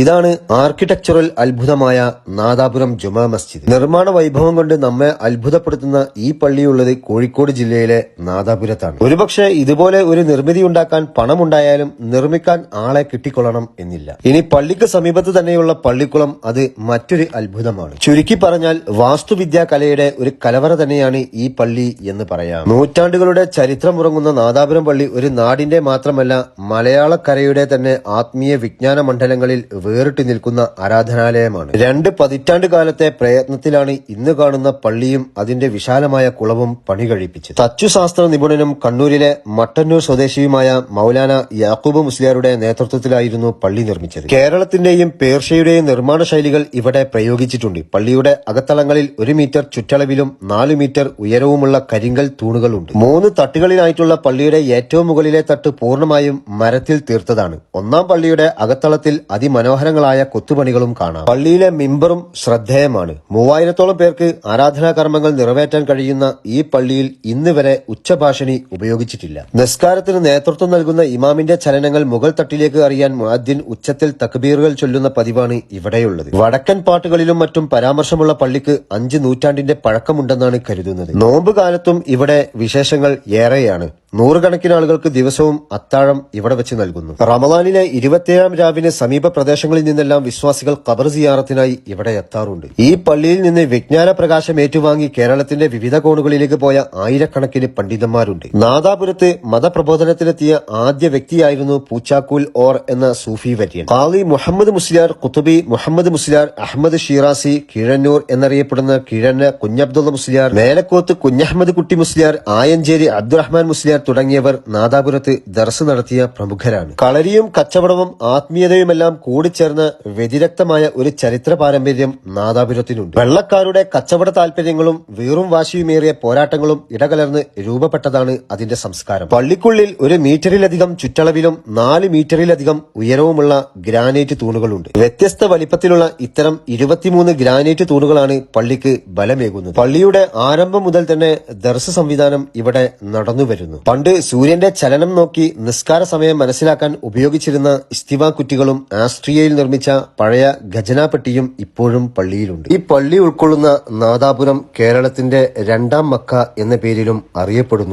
ഇതാണ് ആർക്കിടെക്ചറൽ അത്ഭുതമായ നാദാപുരം ജുമാ മസ്ജിദ്. നിർമ്മാണ വൈഭവം കൊണ്ട് നമ്മെ അത്ഭുതപ്പെടുത്തുന്ന ഈ പള്ളിയുള്ളത് കോഴിക്കോട് ജില്ലയിലെ നാദാപുരത്താണ്. ഒരുപക്ഷെ ഇതുപോലെ ഒരു നിർമ്മിതി ഉണ്ടാക്കാൻ പണമുണ്ടായാലും നിർമ്മിക്കാൻ ആളെ കിട്ടിക്കൊള്ളണം എന്നില്ല. ഇനി പള്ളിക്ക് സമീപത്ത് തന്നെയുള്ള പള്ളിക്കുളം അത് മറ്റൊരു അത്ഭുതമാണ്. ചുരുക്കി പറഞ്ഞാൽ വാസ്തുവിദ്യാ കലയുടെ ഒരു കലവറ തന്നെയാണ് ഈ പള്ളി എന്ന് പറയാം. നൂറ്റാണ്ടുകളുടെ ചരിത്രമുറങ്ങുന്ന നാദാപുരം പള്ളി ഒരു നാടിന്റെ മാത്രമല്ല മലയാളക്കരയുടെ തന്നെ ആത്മീയ വിജ്ഞാന മണ്ഡലങ്ങളിൽ വേറിട്ട് നിൽക്കുന്ന ആരാധനാലയമാണ്. രണ്ട് പതിറ്റാണ്ട് കാലത്തെ പ്രയത്നത്തിലാണ് ഇന്ന് കാണുന്ന പള്ളിയും അതിന്റെ വിശാലമായ കുളവും പണി കഴിപ്പിച്ചത്. തച്ചുശാസ്ത്ര നിപുണനും കണ്ണൂരിലെ മട്ടന്നൂർ സ്വദേശിയുമായ മൗലാന യാക്കൂബ് മുസ്ലിയാരുടെ നേതൃത്വത്തിലായിരുന്നു പള്ളി നിർമ്മിച്ചത്. കേരളത്തിന്റെയും പേർഷ്യയുടെയും നിർമ്മാണ ശൈലികൾ ഇവിടെ പ്രയോഗിച്ചിട്ടുണ്ട്. പള്ളിയുടെ അകത്തളങ്ങളിൽ ഒരു മീറ്റർ ചുറ്റളവിലും നാല് മീറ്റർ ഉയരവുമുള്ള കരിങ്കൽ തൂണുകളുണ്ട്. മൂന്ന് തട്ടുകളിലായിട്ടുള്ള പള്ളിയുടെ ഏറ്റവും മുകളിലെ തട്ട് പൂർണമായും മരത്തിൽ തീർത്തതാണ്. ഒന്നാം പള്ളിയുടെ അകത്തളത്തിൽ അതിമനോഹരങ്ങളായ കൊത്തുപണികളും കാണാം. പള്ളിയിലെ മിമ്പറും ശ്രദ്ധേയമാണ്. മൂവായിരത്തോളം പേർക്ക് ആരാധനാ കർമ്മങ്ങൾ നിറവേറ്റാൻ കഴിയുന്ന ഈ പള്ളിയിൽ ഇന്ന് വരെ ഉച്ചഭാഷണി ഉപയോഗിച്ചിട്ടില്ല. നിസ്കാരത്തിന് നേതൃത്വം നൽകുന്ന ഇമാമിന്റെ ചലനങ്ങൾ മുഗൾ തട്ടിലേക്ക് അറിയാൻ മുഅദ്ദിൻ ഉച്ചത്തിൽ തക്ബീറുകൾ ചൊല്ലുന്ന പതിവാണ് ഇവിടെയുള്ളത്. വടക്കൻ പാട്ടുകളിലും മറ്റും പരാമർശമുള്ള പള്ളിക്ക് അഞ്ച് നൂറ്റാണ്ടിന്റെ പഴക്കമുണ്ടെന്നാണ് കരുതുന്നത്. നോമ്പ് കാലത്തും ഇവിടെ വിശേഷങ്ങൾ ഏറെയാണ്. നൂറുകണക്കിന് ആളുകൾക്ക് ദിവസവും അത്താഴം ഇവിടെ വെച്ച് നൽകുന്നു. റമദാനിലെ ഇരുപത്തിയേഴാം രാവിലെ സമീപ പ്രദേശങ്ങളിൽ നിന്നെല്ലാം വിശ്വാസികൾ ഖബർ സിയാറത്തിനായി ഇവിടെ എത്താറുണ്ട്. ഈ പള്ളിയിൽ നിന്ന് വിജ്ഞാന പ്രകാശം ഏറ്റുവാങ്ങി കേരളത്തിന്റെ വിവിധ കോണുകളിലേക്ക് പോയ ആയിരക്കണക്കിന് പണ്ഡിതന്മാരുണ്ട്. നാദാപുരത്ത് മതപ്രബോധനത്തിലെത്തിയ ആദ്യ വ്യക്തിയായിരുന്നു പൂച്ചാക്കൂൽ ഓർ എന്ന സൂഫി വര്യൻ ഖാലി മുഹമ്മദ് മുസ്ലിയാർ കുത്തുബി മുഹമ്മദ് മുസ്ലിയാർ അഹമ്മദ് ഷീറാസി കിഴന്നൂർ എന്നറിയപ്പെടുന്ന കിഴന്ന കുഞ്ഞബ്ദുള്ള മുസ്ലിയാർ മേലക്കോത്ത് കുഞ്ഞഹമ്മദ് കുട്ടി മുസ്ലിയാർ ആയഞ്ചേരി അബ്ദുറഹ്മാൻ മുസ്ലിയാർ തുടങ്ങിയവർ നാദാപുരത്ത് ദർസ് നടത്തിയ പ്രമുഖരാണ്. കളരിയും കച്ചവടവും ആത്മീയതയുമെല്ലാം കൂടിച്ചേർന്ന വ്യതിരക്തമായ ഒരു ചരിത്ര പാരമ്പര്യം നാദാപുരത്തിനുണ്ട്. വെള്ളക്കാരുടെ കച്ചവട താൽപര്യങ്ങളും വീറും വാശിയുമേറിയ പോരാട്ടങ്ങളും ഇടകലർന്ന് രൂപപ്പെട്ടതാണ് അതിന്റെ സംസ്കാരം. പള്ളിക്കുള്ളിൽ ഒരു മീറ്ററിലധികം ചുറ്റളവിലും നാല് മീറ്ററിലധികം ഉയരവുമുള്ള ഗ്രാനൈറ്റ് തൂണുകളുണ്ട്. വ്യത്യസ്ത വലിപ്പത്തിലുള്ള ഇത്തരം ഇരുപത്തിമൂന്ന് ഗ്രാനൈറ്റ് തൂണുകളാണ് പള്ളിക്ക് ബലമേകുന്നത്. പള്ളിയുടെ ആരംഭം മുതൽ തന്നെ ദർസ് സംവിധാനം ഇവിടെ നടന്നു വരുന്നു പണ്ട് സൂര്യന്റെ ചലനം നോക്കി നിസ്കാര സമയം മനസ്സിലാക്കാൻ ഉപയോഗിച്ചിരുന്ന ഇസ്തിവ കുറ്റികളും ആസ്ട്രിയയിൽ നിർമ്മിച്ച പഴയ ഖജനാപ്പെട്ടിയും ഇപ്പോഴും പള്ളിയിലുണ്ട്. ഈ പള്ളി ഉൾക്കൊള്ളുന്ന നാദാപുരം കേരളത്തിന്റെ രണ്ടാം മക്ക എന്ന പേരിലും അറിയപ്പെടുന്നു.